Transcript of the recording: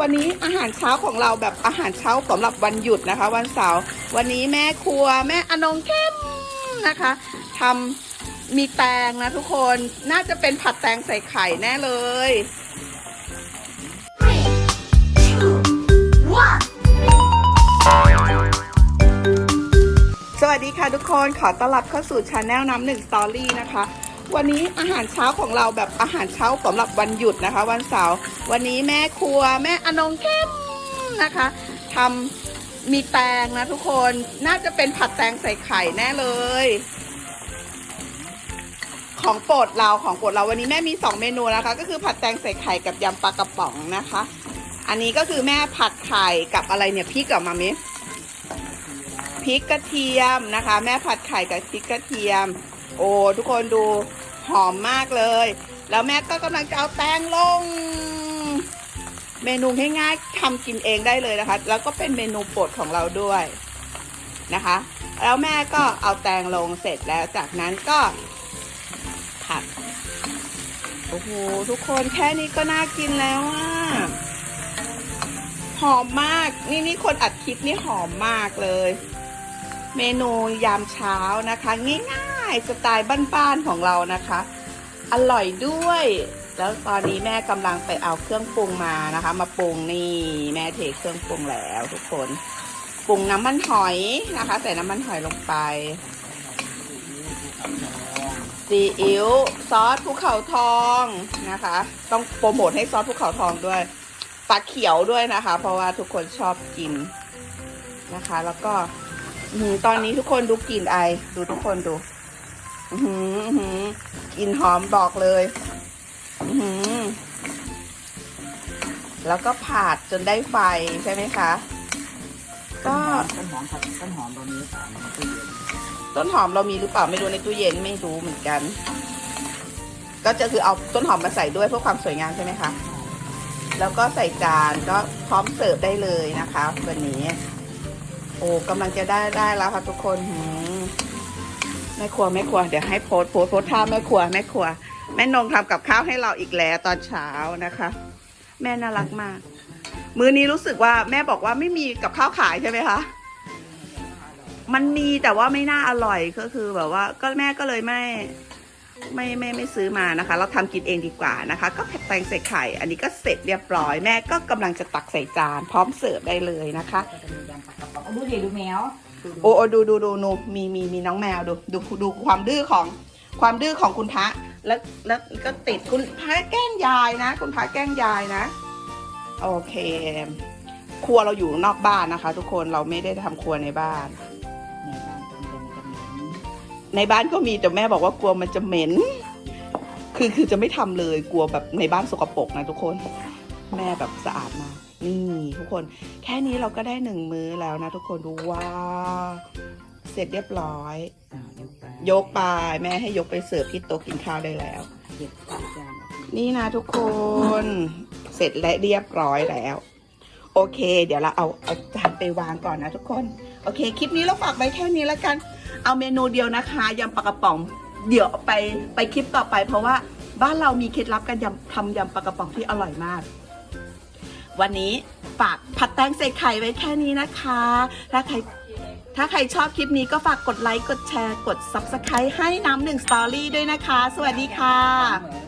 วันนี้อาหารเช้าของเราแบบอาหารเช้าสำหรับวันหยุดนะคะ วันเสาร์วันนี้แม่ครัวแม่อนงเข้มนะคะทำมีแตงนะทุกคนน่าจะเป็นผัดแตงใส่ไข่แน่เลยสวัสดีค่ะทุกคนขอต้อนรับเข้าสู่ชาแนลน้ำหนึ่งสตอรี่นะคะ วันนี้อาหารเช้าของเราแบบอาหารเช้าสำหรับวันหยุดนะคะ วันเสาร์วันนี้แม่ครัวแม่อนงเข้มนะคะทำมีแตงนะทุกคนน่าจะเป็นผัดแตงใส่ไข่แน่เลย ของโปรดเราของโปรดเราวันนี้แม่มีสองเมนูนะคะ ก็คือผัดแตงใส่ไข่กับยำปลากระป๋องนะคะ อันนี้ก็คือแม่ผัดไข่กับอะไรเนี่ยพริกกับมามิพริกกระเทียมนะคะ แม่ผัดไข่กับพริกกระเทียม โอ้ทุกคนดูหอมมากเลย แล้วแม่ก็กำลังจะเอาแตงลง เมนูง่ายๆทำกินเองได้เลยนะคะ แล้วก็เป็นเมนูโปรดของเราด้วยนะคะ แล้วแม่ก็เอาแตงลงเสร็จแล้วจากนั้นก็ผัดโอ้โหทุกคนแค่นี้ก็น่ากินแล้วอะหอมมาก นี่นี่คนอัดคลิปนี่หอมมากเลย เมนูยามเช้านะคะ ง่ายๆสไตล์บ้านๆของเรานะคะ อร่อยด้วย แล้วตอนนี้แม่กำลังไปเอาเครื่องปรุงมานะคะ มาปรุงนี่แม่เทเครื่องปรุงแล้วทุกคนปรุงน้ำมันหอยนะคะ ใส่น้ำมันหอยลงไปซีอิ๊วซอสภูเขาทองนะคะ ต้องโปรโมทให้ซอสภูเขาทองด้วยปลาเขียวด้วยนะคะ เพราะว่าทุกคนชอบกินนะคะ แล้วก็ ตอนนี้ทุกคนดูกลิ่นไอ ดูทุกคนดูอือหืออื้อหือกลิ่นหอมบอกเลยอือหือแล้วก็ผัดจนได้ไฟใช่ไหมคะ ก็ต้นหอมผัดต้นหอมตอนนี้สามตู้เย็นต้นหอมเรามีหรือเปล่าไม่รู้ในตู้เย็นไม่รู้เหมือนกัน ก็จะคือเอาต้นหอมมาใส่ด้วยเพื่อความสวยงามใช่ไหมคะ แล้วก็ใส่จานก็พร้อมเสิร์ฟได้เลยนะคะ วันนี้ โอ้กำลังจะได้ได้แล้วค่ะทุกคนหืมแม่ครัวแม่ครัวเดี๋ยวให้โพสโพสโพสท่าแม่ครัวแม่ครัว แม่นงทำกับข้าวให้เราอีกแล้วตอนเช้านะคะ แม่น่ารักมาก มื้อนี้รู้สึกว่าแม่บอกว่าไม่มีกับข้าวขายใช่ไหมคะมันมีแต่ว่าไม่น่าอร่อยก็คือแบบว่า ก็แม่ก็เลยไม่ ไม่ไม่ไม่ซื้อมานะคะ เราทำกินเองดีกว่านะคะ ก็ผัดแตงใส่ไข่ อันนี้ก็เสร็จเรียบร้อยแม่ก็กำลังจะตักใส่จาน พร้อมเสิร์ฟได้เลยนะคะก็จะมียำปลากระป๋องเอาดูดิดูแมวดูดูโอ้โอ้ดูดูดูนูมีมีมีน้องแมวดูดูดูความดื้อของความดื้อของคุณพระแล้วแล้วก็ติดคุณพระแกล้งยายนะ คุณพระแกล้งยายนะ โอเค ครัวเราอยู่นอกบ้านนะคะ ทุกคนเราไม่ได้ทำครัวในบ้านใน ในบ้านก็มีแต่แม่บอกว่ากลัวมันจะเหม็น คือคือจะไม่ทำเลยกลัวแบบในบ้านสกปรกนะทุกคน แม่แบบสะอาดมากนี่ทุกคน แค่นี้เราก็ได้หนึ่งมื้อแล้วนะทุกคนดูว้าเสร็จเรียบร้อย ยกไปแม่ให้ยกไปเสิร์ฟที่โต๊ะกินข้าวได้แล้ว นี่นะทุกคน เสร็จและเรียบร้อยแล้ว โอเค เดี๋ยวเราเอาเอาจานไปวางก่อนนะทุกคน โอเค คลิปนี้เราฝากไว้แค่นี้แล้วกัน เอาเมนูเดียวนะคะยำปลากระป๋อง เดี๋ยวไปไปคลิปต่อไป เพราะว่าบ้านเรามีเคล็ดลับการยำทำยำปลากระป๋องที่อร่อยมาก วันนี้ฝากผัดแตงใส่ไข่ไว้แค่นี้นะคะ ถ้าใครถ้าใครชอบคลิปนี้ก็ฝากกดไลค์ กดแชร์ กด Subscribe ให้น้ำหนึ่งสตอรี่ด้วยนะคะ สวัสดีค่ะ